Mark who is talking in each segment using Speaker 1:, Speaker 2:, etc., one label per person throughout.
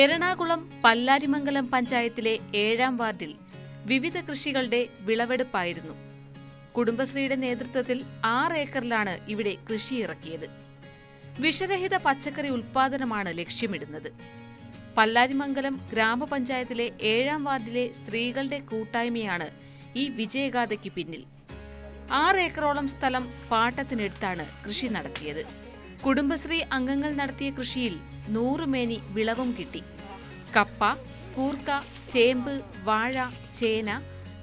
Speaker 1: എറണാകുളം പല്ലാരിമംഗലം പഞ്ചായത്തിലെ ഏഴാം വാർഡിൽ വിവിധ കൃഷികളുടെ വിളവെടുപ്പായിരുന്നു. കുടുംബശ്രീയുടെ നേതൃത്വത്തിൽ ആറ് ഏക്കറിലാണ് ഇവിടെ കൃഷി ഇറക്കിയത് വിഷരഹിത പച്ചക്കറി ഉൽപാദനമാണ് ലക്ഷ്യമിടുന്നത്. പല്ലാരിമംഗലം ഗ്രാമപഞ്ചായത്തിലെ ഏഴാം വാർഡിലെ സ്ത്രീകളുടെ കൂട്ടായ്മയാണ് ഈ വിജയഗാഥയ്ക്ക് പിന്നിൽ. ആറ് ഏക്കറോളം സ്ഥലം പാട്ടത്തിനെടുത്താണ് കൃഷി നടത്തിയത്. കുടുംബശ്രീ അംഗങ്ങൾ നടത്തിയ കൃഷിയിൽ നൂറുമേനി വിളവും കിട്ടി. കപ്പ കൂർക്ക ചേമ്പ് വാഴ ചേന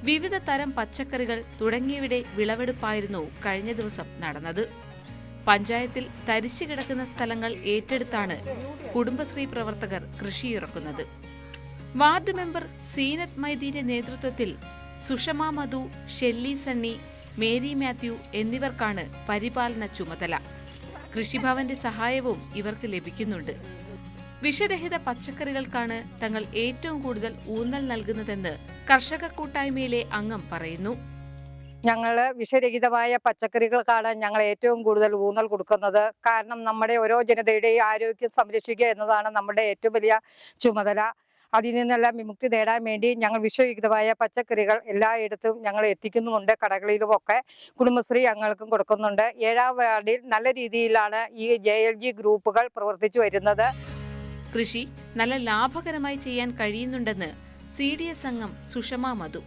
Speaker 1: വിവിധ തരം പച്ചക്കറികൾ തുടങ്ങിയവയുടെ വിളവെടുപ്പായിരുന്നു കഴിഞ്ഞ ദിവസം നടന്നത്. പഞ്ചായത്തിൽ തരിശു കിടക്കുന്ന സ്ഥലങ്ങൾ ഏറ്റെടുത്താണ് കുടുംബശ്രീ പ്രവർത്തകർ കൃഷിയിറക്കുന്നത്. വാർഡ് മെമ്പർ സീനത് മൈദീന്റെ നേതൃത്വത്തിൽ സുഷമ മധു ഷെല്ലി സണ്ണി മേരി മാത്യു എന്നിവർക്കാണ് പരിപാലന ചുമതല. കൃഷിഭവന്റെ സഹായവും ഇവർക്ക് ലഭിക്കുന്നുണ്ട്. വിഷരഹിത പച്ചക്കറികൾക്കാണ് തങ്ങൾ ഏറ്റവും കൂടുതൽ ഊന്നൽ നൽകുന്നതെന്ന് കർഷക കൂട്ടായ്മയിലെ അംഗം പറയുന്നു.
Speaker 2: ഞങ്ങൾ വിഷരഹിതമായ പച്ചക്കറികൾക്കാണ് ഞങ്ങൾ ഏറ്റവും കൂടുതൽ ഊന്നൽ കൊടുക്കുന്നത്. കാരണം നമ്മുടെ ഓരോ ജനതയുടെയും ആരോഗ്യം സംരക്ഷിക്കുക എന്നതാണ് നമ്മുടെ ഏറ്റവും വലിയ ചുമതല. അതിൽ നിന്നെല്ലാം വിമുക്തി നേടാൻ വേണ്ടി ഞങ്ങൾ വിഷയുക്തമായ പച്ചക്കറികൾ എല്ലായിടത്തും ഞങ്ങൾ എത്തിക്കുന്നുമുണ്ട് കടകളിലുമൊക്കെ കുടുംബശ്രീ ഞങ്ങൾക്കും കൊടുക്കുന്നുണ്ട്. ഏഴാം വാർഡിൽ നല്ല രീതിയിലാണ് ഈ ജെ എൽ ജി ഗ്രൂപ്പുകൾ പ്രവർത്തിച്ചു വരുന്നത്.
Speaker 1: കൃഷി നല്ല ലാഭകരമായി ചെയ്യാൻ കഴിയുന്നുണ്ടെന്ന് സി ഡി എസ് അംഗം സുഷമ മധു.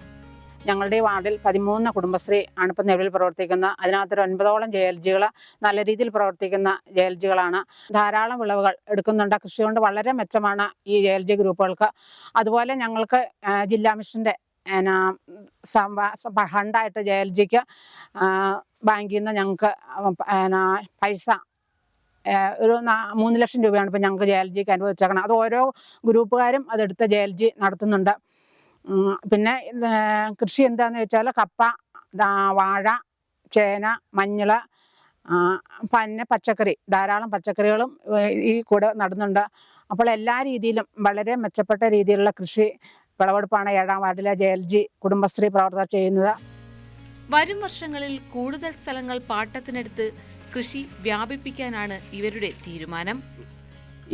Speaker 3: ഞങ്ങളുടെ വാർഡിൽ പതിമൂന്ന് കുടുംബശ്രീ ആണ് ഇപ്പം നിലവിൽ പ്രവർത്തിക്കുന്ന അതിനകത്തൊരു ഒൻപതോളം ജെ എൽ ജികൾ നല്ല രീതിയിൽ പ്രവർത്തിക്കുന്ന ജെ എൽ ജികളാണ് ധാരാളം വിളവുകൾ എടുക്കുന്നുണ്ട്. കൃഷി കൊണ്ട് വളരെ മെച്ചമാണ് ഈ ജെ എൽ ജി ഗ്രൂപ്പുകൾക്ക്. അതുപോലെ ഞങ്ങൾക്ക് ജില്ലാ മിഷന്റെ ഫണ്ടായിട്ട് ജെ എൽ ജിക്ക് ബാങ്കിൽ നിന്ന് ഞങ്ങൾക്ക് പൈസ ഒരു മൂന്ന് ലക്ഷം രൂപയാണ് ഇപ്പം ഞങ്ങൾക്ക് ജെ എൽ ജിക്ക് അനുവദിച്ചേക്കണം അത് ഓരോ ഗ്രൂപ്പുകാരും അതെടുത്ത് ജെ എൽ ജി നടത്തുന്നുണ്ട്. പിന്നെ കൃഷി എന്താന്ന് വെച്ചാൽ കപ്പ വാഴ ചേന മഞ്ഞൾ പിന്നെ പച്ചക്കറി ധാരാളം പച്ചക്കറികളും ഈ കൂടെ നടുന്നുണ്ട്. അപ്പോൾ എല്ലാ രീതിയിലും വളരെ മെച്ചപ്പെട്ട രീതിയിലുള്ള കൃഷി വിളവെടുപ്പാണ് ഏഴാം വാർഡിലെ ജെ എൽ ജി കുടുംബശ്രീ പ്രവർത്തകർ ചെയ്യുന്നത്.
Speaker 1: വരും വർഷങ്ങളിൽ കൂടുതൽ സ്ഥലങ്ങൾ പാട്ടത്തിനെടുത്ത് കൃഷി വ്യാപിപ്പിക്കാനാണ് ഇവരുടെ തീരുമാനം.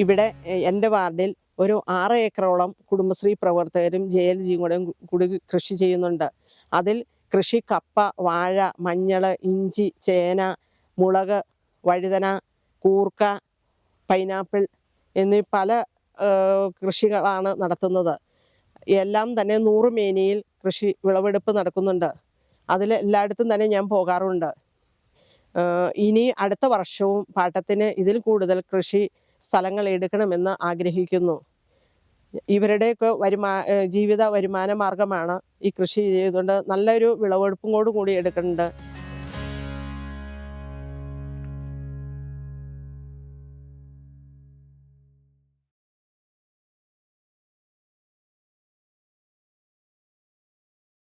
Speaker 4: ഇവിടെ എന്റെ വാർഡിൽ ഒരു ആറ് ഏക്കറോളം കുടുംബശ്രീ പ്രവർത്തകരും ജെ എൽ ജിയും കൂടെ കൂടി കൃഷി ചെയ്യുന്നുണ്ട്. അതിൽ കൃഷി കപ്പ വാഴ മഞ്ഞൾ ഇഞ്ചി ചേന മുളക് വഴുതന കൂർക്ക പൈനാപ്പിൾ എന്നീ പല കൃഷികളാണ് നടത്തുന്നത്. എല്ലാം തന്നെ നൂറ് മേനിയിൽ കൃഷി വിളവെടുപ്പ് നടക്കുന്നുണ്ട്. അതിൽ എല്ലായിടത്തും തന്നെ ഞാൻ പോകാറുണ്ട്. ഇനി അടുത്ത വർഷവും പാട്ടത്തിന് ഇതിൽ കൂടുതൽ കൃഷി സ്ഥലങ്ങൾ എടുക്കണമെന്ന് ആഗ്രഹിക്കുന്നു. ഇവരുടെയൊക്കെ വരുമാ ജീവിത വരുമാന മാർഗമാണ് ഈ കൃഷി ചെയ്തുകൊണ്ട് നല്ലൊരു വിളവെടുപ്പും കൂടി എടുക്കുന്നുണ്ട്.